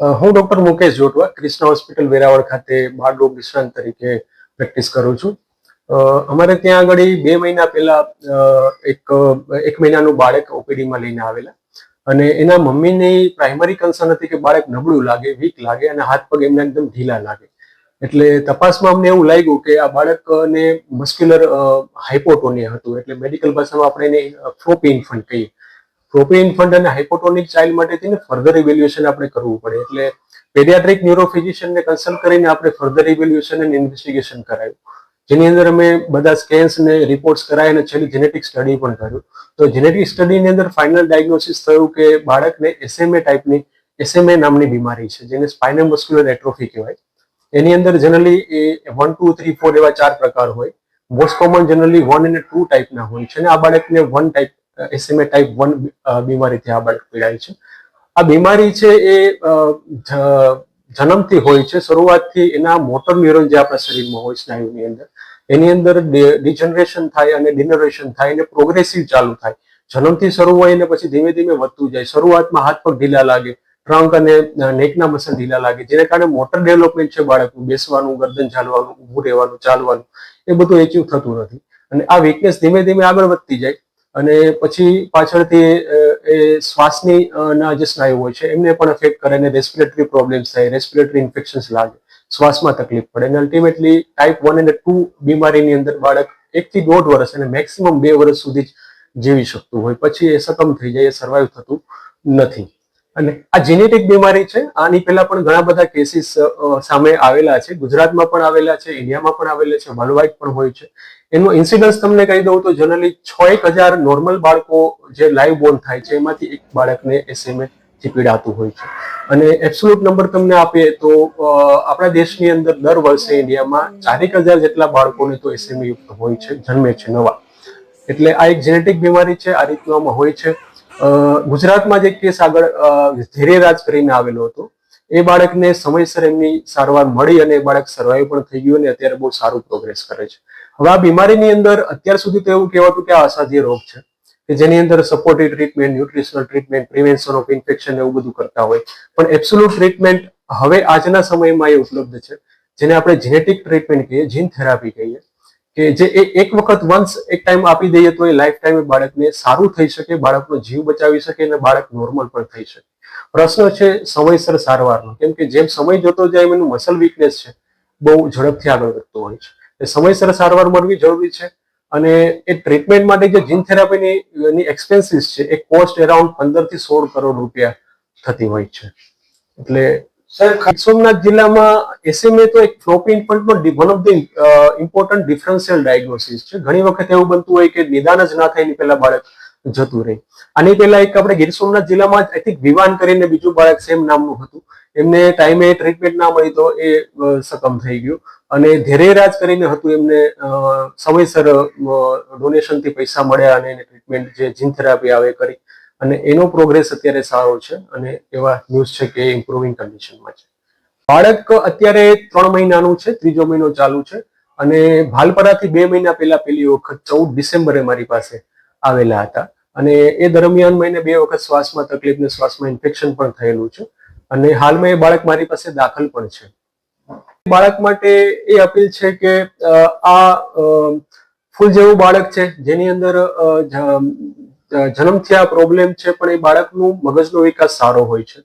હું doctor Mukesh Jotva Krishna hospital Veraval ખાતે બાળ રોગ નિષ્ણાંત તરીકે પ્રેક્ટિસ કરું છું. અમારે ત્યાં આગળ બે મહિના પહેલા એક એક મહિનાનું બાળક ઓપીડીમાં લઈને આવેલા. અને એના મમ્મીની પ્રાઇમરી કન્સર્ન હતી કે બાળક નબળું લાગે વીક લાગે અને હાથ પગ એમને એકદમ ઢીલા લાગે. એટલે તપાસમાં અમને એવું લાગ્યું કે આ બાળકને મસ્ક્યુલર હાઇપોટોનિયા હતું. એટલે મેડિકલ ભાષામાં આપણે એને ફ્રોપી ઇન્ફન્ટ કહીએ. ફ્લોપી ફંડ અને હાઇપોટોનિક ચાઇલ્ડ માટે તેને ફર્ધર ઇવેલ્યુએશન આપણે કરવું પડે. એટલે પેડિયાટ્રિક ન્યુરોફિઝિશિયનને કન્સલ્ટ કરીને આપણે ફર્ધર ઇવેલ્યુએશન અને ઇન્વેસ્ટિગેશન કરાયું. જેની અંદર અમે બધા સ્કેન્સ ને રિપોર્ટ્સ કરાય અને છેલ્લી જેનેટિક સ્ટડી પણ કર્યું. તો જેનેટિક સ્ટડીની અંદર ફાઇનલ ડાયગ્નોસિસ થયું કે બાળકને એસએમએ ટાઈપની એસએમએ નામની બીમારી છે, જેને સ્પાઇનલ મસ્ક્યુલર એટ્રોફી કહેવાય. એની અંદર જનરલી એ વન ટુ થ્રી ફોર એવા ચાર પ્રકાર હોય. મોસ્ટ કોમન જનરલી વન અને ટુ ટાઈપના હોય છે. અને આ બાળકને one type SMA type one બીમારીથી આ બાળક પીડાય છે. આ બીમારી છે એ જન્મથી હોય છે. શરૂઆતથી એના મોટર ન્યુરોન જે આપણા શરીરમાં હોય સ્નાયુની અંદર, એની અંદર ડિજનરેશન થાય અને ડિનરેશન થાય અને પ્રોગ્રેસિવ ચાલુ થાય. જન્મથી શરૂ હોય અને પછી ધીમે ધીમે વધતું જાય. શરૂઆતમાં હાથ પગ ઢીલા લાગે, ટ્રંક અને નેકના મસલ ઢીલા લાગે, જેને કારણે મોટર ડેવલપમેન્ટ છે બાળકનું. બેસવાનું, ગરદન ચાલવાનું ઊભું રહેવાનું, ચાલવાનું, એ બધું એચિવ થતું નથી. અને આ વીકનેસ ધીમે ધીમે આગળ વધતી જાય. અને પછી પાછળથી એ શ્વાસની ના જે સ્નાયુ હોય છે, એમને પણ અફેક્ટ કરે અને રેસ્પિરેટરી પ્રોબ્લેમ્સ થાય રેસ્પિરેટરી ઇન્ફેક્શન્સ લાગે. શ્વાસમાં તકલીફ પડે અને અલ્ટિમેટલી ટાઈપ વન અને ટુ બીમારીની અંદર બાળક એકથી દોઢ વર્ષ અને મેક્સિમમ બે વર્ષ સુધી જ જીવી શકતું હોય. પછી એ સકમ થઈ જાય, એ સર્વાઈવ થતું નથી. અને આ જેનેટિક બીમારી છે, આની પહેલા પણ ઘણા બધા કેસીસ સામે આવેલા છે. ગુજરાતમાં પણ આવેલા છે ઇન્ડિયામાં પણ આવેલા છે વર્લ્ડ પણ હોય છે. એનું ઇન્સિડન્સ તમને કહી દઉં તો જનરલી છ એક હજાર નોર્મલ બાળકો જે લાઈવ બોર્ન થાય છે એમાંથી એક બાળકને એસએમએ થી પીડાતું હોય છે. અને એબ્સોલ્યુટ નંબર તમને આપીએ તો આપણા દેશની અંદર દર વર્ષે ઇન્ડિયામાં ચારેક હજાર જેટલા બાળકોને તો એસએમએ યુક્ત હોય છે જન્મે છે નવા. એટલે આ એક જેનેટિક બીમારી છે આ રીતનું હોય છે. ગુજરાતમાં જે કેસ આગળ અ, ધૈર્યરાજ કરીને આવેલો હતો એ બાળકને સમયસર એમની સારવાર મળી અને બાળક સર્વાઈવ પણ થઈ ગયું અને અત્યારે બહુ સારું પ્રોગ્રેસ કરે છે. હવે આ બીમારીની અંદર અત્યાર સુધી તો એવું કહેવાતું કે આ અસાધ્ય રોગ છે, કે જેની અંદર supportive treatment nutritional treatment prevention of infection એવું બધું કરતા હોય. પણ એબ્સોલ્યુટ ટ્રીટમેન્ટ હવે આજના સમયમાં એ ઉપલબ્ધ છે, જેને આપણે જેનેટિક ટ્રીટમેન્ટ કહીએ જીન થેરાપી કહીએ, કે જે એક વખત વન્સ એક ટાઈમ આપી દઈએ તો એ લાઈફ ટાઈમે બાળકને સારું થઈ શકે, બાળકનો જીવ બચાવી શકે અને બાળક નોર્મલ પણ થઈ શકે. પ્રશ્ન છે સમયસર સારવારનો, કેમ કે જેમ સમય જતો જાય એમ એનું મસલ વીકનેસ છે, બહુ ઝડપથી આગળ વધતો હોય છે. એ સમયસર સારવાર મળવી જરૂરી છે અને એ ટ્રીટમેન્ટ માટે જે જીન થેરાપીની એની એક્સપેન્સીસ છે એ કોસ્ટ એરાઉન્ડ પંદરથી સોળ કરોડ રૂપિયા થતી હોય છે. એટલે સાહેબ સોમનાથ જિલ્લામાં એસએમએ તો એક floppy ઇન્ફન્ટનો one of the important differential diagnosis છે. ઘણી વખત એવું બનતું હોય કે નિદાન જ ના થાય પહેલા બાળક જતું રહે. આની પહેલા એક આપણે ગીર સોમનાથ જિલ્લામાં આઈ થિંક વિવાન કરીને બીજું બાળક સેમ નામનું હતું. એમને ટાઈમે ટ્રીટમેન્ટ ના મળી તો એ સકમ થઈ ગયું. અને ધૈર્યરાજ કરીને હતું એમને સમયસર ડોનેશનથી પૈસા મળ્યા અને એને ટ્રીટમેન્ટ જે જીન થેરાપી આવે કરી. અને એનો પ્રોગ્રેસ અત્યારે સારો છે અને એવા ન્યૂઝ છે કે ઇમ્પ્રુવિંગ કન્ડિશનમાં છે. બાળક અત્યારે ત્રણ મહિનાનું છે, ત્રીજો મહિનો ચાલુ છે. અને ભાલપરાથી બે મહિના પહેલા પહેલી વખત ચૌદ ડિસેમ્બરે મારી પાસે આવેલા હતા. અને એ દરમિયાન મહિને બે વખત શ્વાસમાં તકલીફ ને શ્વાસમાં ઇન્ફેક્શન પણ થયેલું છે. અને હાલમાં એ બાળક મારી પાસે દાખલ પણ છે. બાળક માટે એ અપીલ છે કે આ ફૂલ જેવું બાળક છે, જેની અંદર જન્મથી આ પ્રોબ્લેમ છે, પણ એ બાળકનું મગજનો વિકાસ સારો હોય છે.